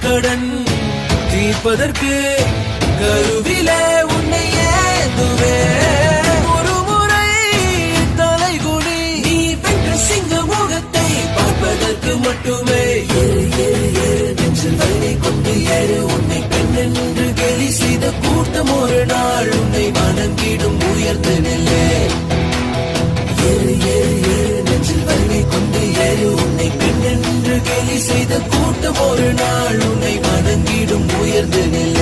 கடன் தீர்ப்பதற்கு கருவிலே உன்னை ஏந்துவே ஒரு முறை தலைகுனி நீ வென்ற சிங்க முகத்தை பார்ப்பதற்கு மட்டுமே. ஏறு ஏறு ஏறு நெஞ்சில் வலிமை கொண்டு ஏறு. உன்னை பெண் என்று கேலி செய்த கூட்டம் ஒரு நாள் உன்னை வணங்கிடும் உயர்ந்தனே என்று கேலி செய்த கூட்டம் ஒரு நாள் உன்னை வணங்கிடும் உயர்ந்து நிலை.